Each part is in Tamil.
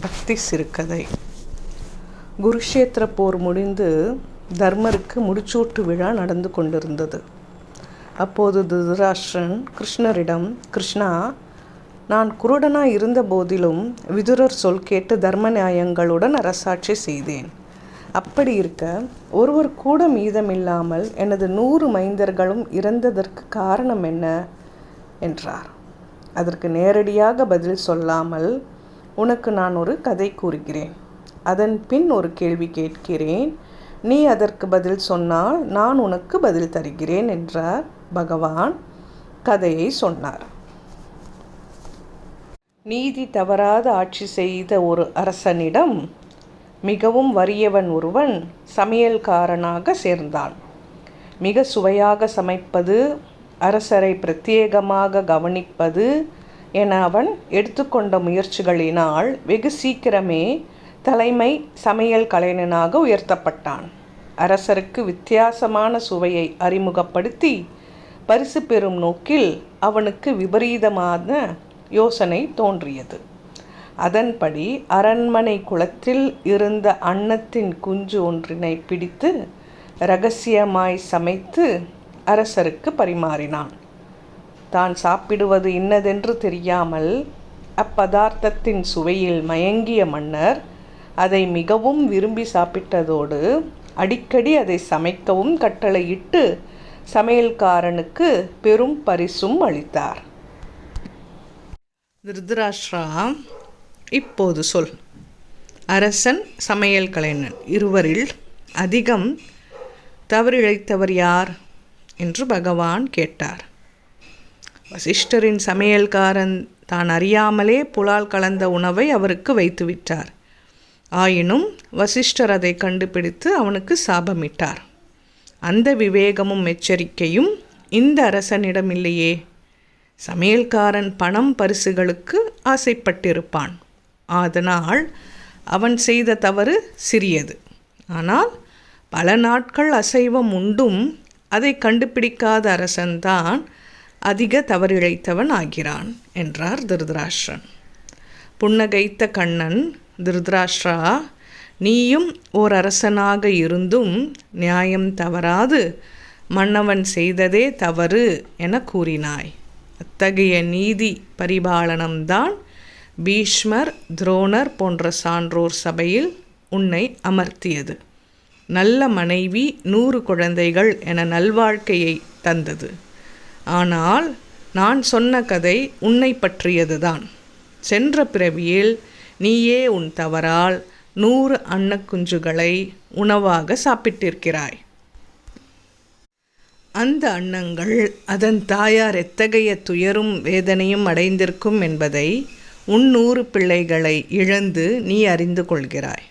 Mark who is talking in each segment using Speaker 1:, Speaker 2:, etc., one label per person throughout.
Speaker 1: பக்தி சிறுகதை. குருஷேத்திர போர் முடிந்து தர்மருக்கு முடிச்சூட்டு விழா நடந்து கொண்டிருந்தது. அப்போது திருதராஷ்டிரன் கிருஷ்ணரிடம் கிருஷ்ணா நான் குருடனாக இருந்த போதிலும் விதுரர் சொல் கேட்டு தர்ம நியாயங்களுடன் அரசாட்சி செய்தேன். அப்படி இருக்க ஒருவர் கூட மீதமில்லாமல் எனது நூறு மைந்தர்களும் இறந்ததற்கு காரணம் என்ன? என்றார். அதற்கு நேரடியாக பதில் சொல்லாமல் உனக்கு நான் ஒரு கதை கூறுகிறேன். அதன் பின் ஒரு கேள்வி கேட்கிறேன். நீ அதற்கு பதில் சொன்னால் நான் உனக்கு பதில் தருகிறேன் என்றார் பகவான். கதையை சொன்னார். நீதி தவறாத ஆட்சி செய்த ஒரு அரசனிடம் மிகவும் வறியவன் ஒருவன் சமையல்காரனாக சேர்ந்தான். மிக சுவையாக சமைப்பது அரசரை பிரத்யேகமாக கவனிப்பது என அவன் எடுத்துக்கொண்ட முயற்சிகளினால் வெகு சீக்கிரமே தலைமை சமையல் கலைஞனாக உயர்த்தப்பட்டான். அரசருக்கு வித்தியாசமான சுவையை அறிமுகப்படுத்தி பரிசு பெறும் நோக்கில் அவனுக்கு விபரீதமான யோசனை தோன்றியது. அதன்படி அரண்மனை குளத்தில் இருந்த அன்னத்தின் குஞ்சு ஒன்றினை பிடித்து ரகசியமாய் சமைத்து அரசருக்கு பரிமாறினான். தான் சாப்பிடுவது இன்னதென்று தெரியாமல் அப்பதார்த்தத்தின் சுவையில் மயங்கிய மன்னர் அதை மிகவும் விரும்பி சாப்பிட்டதோடு அடிக்கடி அதை சமைக்கவும் கட்டளையிட்டு சமையல்காரனுக்கு பெரும் பரிசும் அளித்தார். திருதராஷ்டிரா இப்போது சொல். அரசன் சமையல் கலைஞன். இருவரில் அதிகம் தவறிழைத்தவர் யார்? என்று பகவான் கேட்டார். வசிஷ்டரின் சமையல்காரன் தான் அறியாமலே புலால் கலந்த உணவை அவருக்கு வைத்துவிட்டார். ஆயினும் வசிஷ்டர் அதை கண்டுபிடித்து அவனுக்கு சாபமிட்டார். அந்த விவேகமும் எச்சரிக்கையும் இந்த அரசனிடம் இல்லையே சமையல்காரன் பணம் பரிசுகளுக்கு ஆசைப்பட்டிருப்பான். அதனால் அவன் செய்த தவறு சிறியது. ஆனால் பல நாட்கள் அசைவம் உண்டும் அதை கண்டுபிடிக்காத அரசன்தான் அதிக தவறிழைத்தவன் ஆகிறான் என்றார் திருதராஷ்டிரன். புன்னகைத்த கண்ணன் திருதராஷ்டிரா நீயும் ஓர் அரசனாக இருந்தும் நியாயம் தவறாது. மன்னவன் செய்ததே தவறு என கூறினாய். அத்தகைய நீதி பரிபாலனம்தான் பீஷ்மர் துரோணர் போன்ற சான்றோர் சபையில் உன்னை அமர்த்தியது. நல்ல மனைவி நூறு குழந்தைகள் என நல்வாழ்க்கையை தந்தது. ஆனால் நான் சொன்ன கதை உன்னை பற்றியதுதான். சென்ற பிறவியில் நீயே உன் தவறால் நூறு அன்னக்குஞ்சுகளை உணவாக சாப்பிட்டிருக்கிறாய். அந்த அன்னங்கள் அதன் தாயார் எத்தகைய துயரும் வேதனையும் அடைந்திருக்கும் என்பதை உன் நூறு பிள்ளைகளை இழந்து நீ அறிந்து கொள்கிறாய்.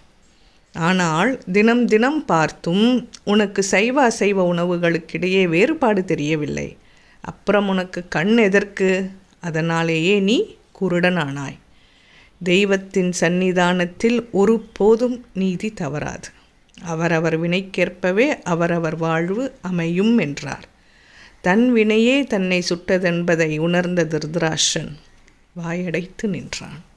Speaker 1: ஆனால் தினம் தினம் பார்த்தும் உனக்கு சைவ அசைவ உணவுகளுக்கிடையே வேறுபாடு தெரியவில்லை. அப்புறம் உனக்கு கண் எதற்கு? அதனாலேயே நீ குருடனானாய். தெய்வத்தின் சந்நிதானத்தில் ஒரு போதும் நீதி தவறாது. அவரவர் வினைக்கேற்பவே அவரவர் வாழ்வு அமையும் என்றார். தன் வினையே தன்னை சுட்டதென்பதை உணர்ந்த திருதராஷன் வாயடைத்து நின்றான்.